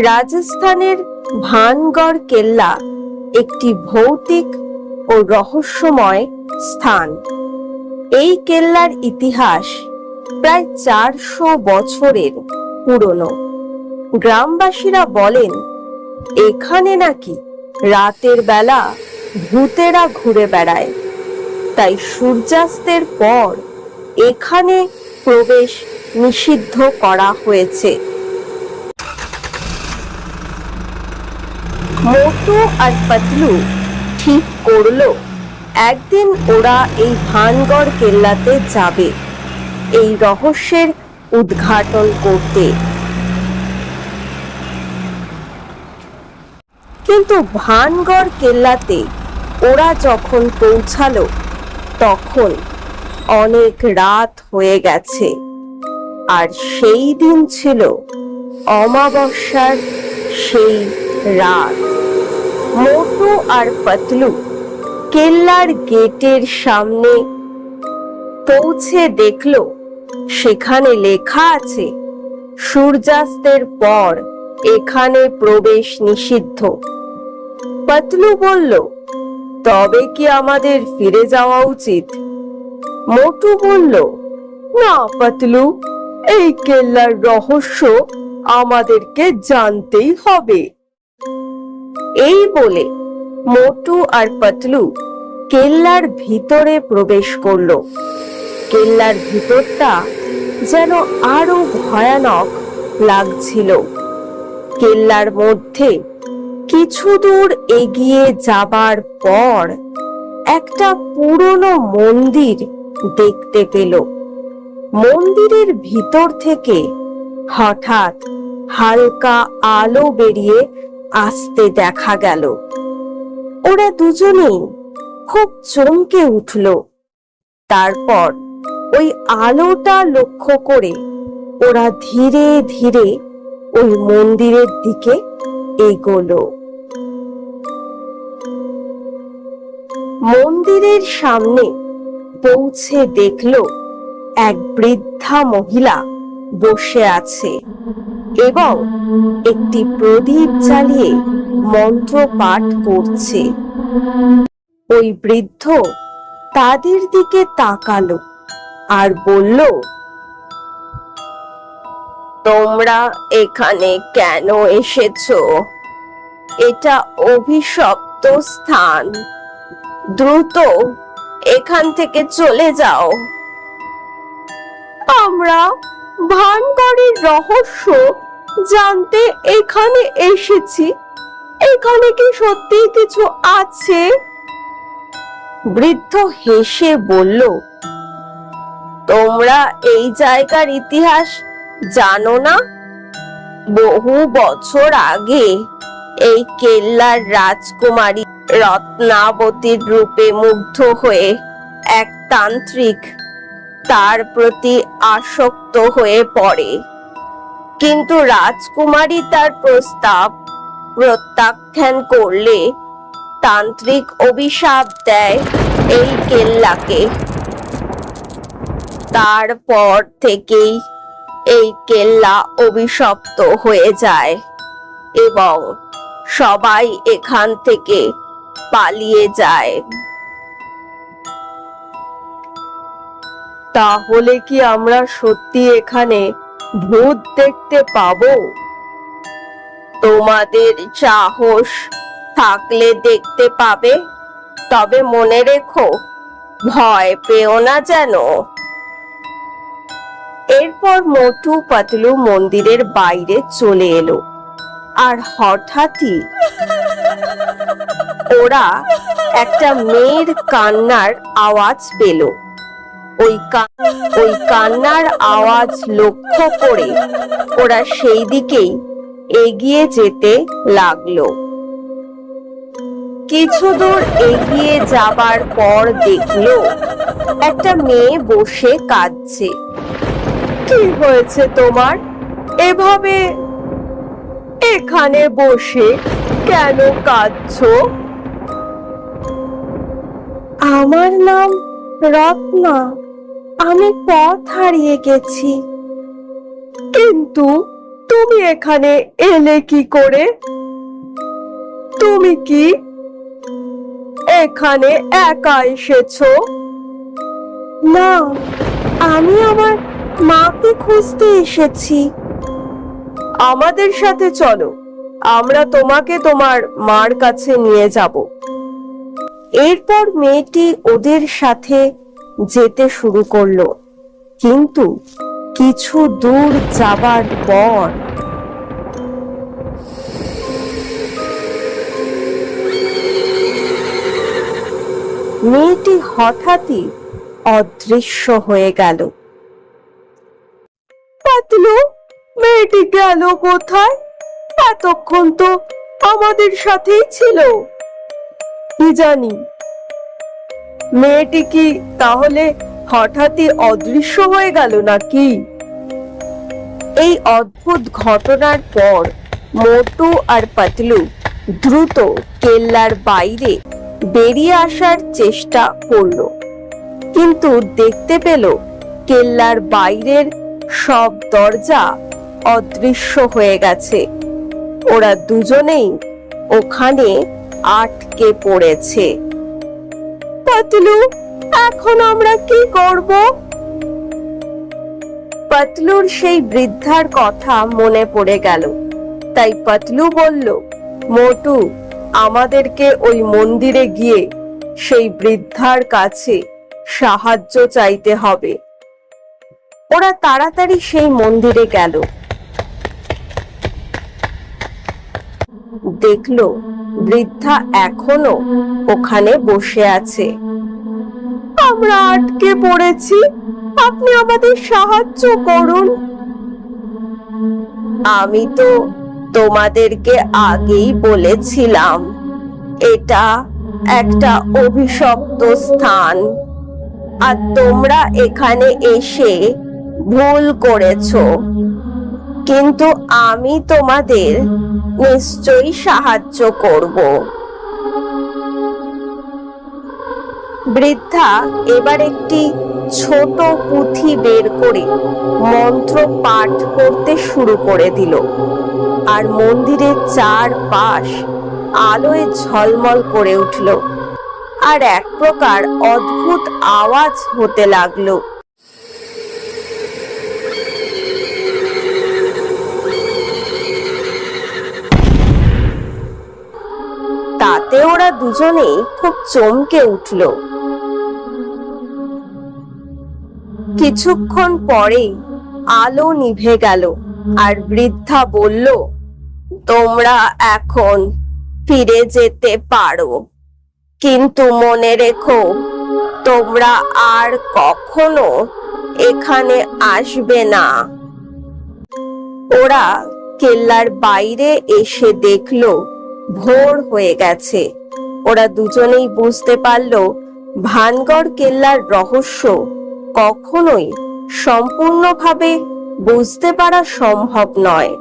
রাজস্থানের ভানগড় কেল্লা একটি ভৌতিক ও রহস্যময় স্থান। এই কেল্লার ইতিহাস প্রায় চারশো বছরের পুরনো। গ্রামবাসীরা বলেন, এখানে নাকি রাতের বেলা ভূতেরা ঘুরে বেড়ায়। তাই সূর্যাস্তের পর এখানে প্রবেশ নিষিদ্ধ করা হয়েছে। মোটু আর পাতলু ঠিক করল। একদিন ওরা এই ভানগড় কেল্লাতে যাবে, এই রহস্যের উদ্ঘাটন করতে। কিন্তু ভানগড় কেল্লাতে ওরা যখন পৌঁছালো, তখন অনেক রাত হয়ে গেছে। আর সেই দিন ছিল অমাবস্যার সেই রাত। আর পাতলু কেল্লার গেটের সামনে পৌঁছে দেখল, সেখানে লেখা আছে, সূর্যাস্তের পর এখানে প্রবেশ নিষিদ্ধ। পাতলু বলল, তবে কি আমাদের ফিরে যাওয়া উচিত? মোটু বলল, না পাতলু এই কেল্লার রহস্য আমাদেরকে জানতেই হবে। এই বলে মোটু আর পাতলু কেল্লার ভিতরে প্রবেশ করল। কেল্লার ভিতরটা যেন আরও ভয়ানক লাগছিল। কেল্লার মধ্যে কিছু দূর এগিয়ে যাবার পর একটা পুরনো মন্দির দেখতে পেল। মন্দিরের ভিতর থেকে হঠাৎ হালকা আলো বেরিয়ে আসতে দেখা গেল। ওরা দুজনেই খুব চমকে উঠল। তারপর ওই আলোটা লক্ষ্য করে ওরা ধীরে ধীরে ওই মন্দিরের দিকে এগোলো। মন্দিরের সামনে পৌঁছে দেখল এক বৃদ্ধা মহিলা বসে আছে এবং একটি প্রদীপ জ্বালিয়ে মন্ত্র পাঠ করছে। ওই বৃদ্ধ তাদের দিকে তাকালো আর বলল, তোমরা এখানে কেন এসেছ? এটা অভিশপ্ত স্থান। দ্রুত এখান থেকে চলে যাও। আমরা ভানগড়ের রহস্য জানতে এখানে এসেছি। এখানে কি সত্যি কিছু আছে? বৃদ্ধ হেসে বলল, তোমরা এই জায়গার ইতিহাস জানো না? বহু বছর আগে এই কেল্লার রাজকুমারী রত্নাবতীর রূপে মুগ্ধ হয়ে এক তান্ত্রিক তার প্রতি আসক্ত হয়ে পড়ে। কিন্তু রাজকুমারী তার প্রস্তাব প্রত্যাখ্যান করলে তান্ত্রিক অভিশাপ দেয় এই কেল্লাকে। তারপর থেকেই এই কেল্লা অভিশপ্ত হয়ে যায় এবং সবাই এখান থেকে পালিয়ে যায়। তাহলে কি আমরা সত্যি এখানে ভূত দেখতে পাবো? তোমাদের সাহস থাকলে দেখতে পাবে। তবে মনে রেখো, ভয় পেও না যেন। এরপর মোটু পাতলু মন্দিরের বাইরে চলে এলো। আর হঠাৎই ওরা একটা মেয়ের কান্নার আওয়াজ পেল। ওই ওই কান্নার আওয়াজ লক্ষ্য করে ওরা সেই দিকেই এগিয়ে যেতে লাগল। কিছু দূর এগিয়ে যাবার পর দেখল, একটা মেয়ে বসে কাঁদছে। কি হয়েছে তোমার? এভাবে এখানে বসে কেন কাঁদছো? আমার নাম রত্না। আমি পথ হারিয়ে গেছি। কিন্তু তুমি এখানে এলে কি করে? তুমি কি এখানে একা এসেছ? না, আমি আমার মাকে খুঁজতে এসেছি। আমাদের সাথে চলো, আমরা তোমাকে তোমার মার কাছে নিয়ে যাব। এরপর মেয়েটি ওদের সাথে যেতে শুরু করল। কিন্তু কিছু দূর যাবার পর। মেয়েটি হঠাৎই অদৃশ্য হয়ে গেল। পাতলু, মেয়েটি গেল কোথায়? এতক্ষণ তো আমাদের সাথেই ছিল। কি জানি, মেয়েটি কি তাহলে হঠাৎই অদৃশ্য হয়ে গেল নাকি? এই অদ্ভুত ঘটনার পর মোটু আর পাতলু দ্রুত কেল্লার বাইরে বেরিয়ে আসার চেষ্টা করল। কিন্তু দেখতে পেল কেল্লার বাইরের সব দরজা অদৃশ্য হয়ে গেছে। ওরা দুজনেই ওখানে আটকে পড়েছে। পাতলু, এখন আমরা কি করব? পাতলুর সেই বৃদ্ধার কথা মনে পড়ে গেল। তাই পাতলু বলল, মোটু, আমাদেরকে ওই মন্দিরে গিয়ে সেই বৃদ্ধার কাছে সাহায্য চাইতে হবে। ওরা তাড়াতাড়ি সেই মন্দিরে গেল। দেখল বৃদ্ধা এখনও ওখানে বসে আছে। আমরা আটকে পড়েছি আপনি আমাদের সাহায্য করুন। আমি তো তোমাদেরকে আগেই বলেছিলাম, এটা একটা অভিশপ্ত স্থান। আর তোমরা এখানে এসে ভুল করেছ। কিন্তু আমি তোমাদের নিশ্চয়ই সাহায্য করব। বৃদ্ধা, এবার একটি ছোট পুঁথি বের করে মন্ত্র পাঠ করতে শুরু করে দিল। আর মন্দিরের চার পাশ আলোয় ঝলমল করে উঠল। আর এক প্রকার অদ্ভুত আওয়াজ হতে লাগল। তাতে ওরা দুজনেই খুব চমকে উঠল। কিছুক্ষণ পরেই আলো নিভে গেল আর বৃদ্ধা বলল, তোমরা এখন ফিরে যেতে পারো। কিন্তু মনে রেখো, তোমরা আর কখনো এখানে আসবে না। ওরা কেল্লার বাইরে এসে দেখল, ভোর হয়ে গেছে। ওরা দুজনেই বুঝতে পারল, ভানগড় কেল্লার রহস্য কখনোই সম্পূর্ণভাবে বুঝতে পারা সম্ভব নয়।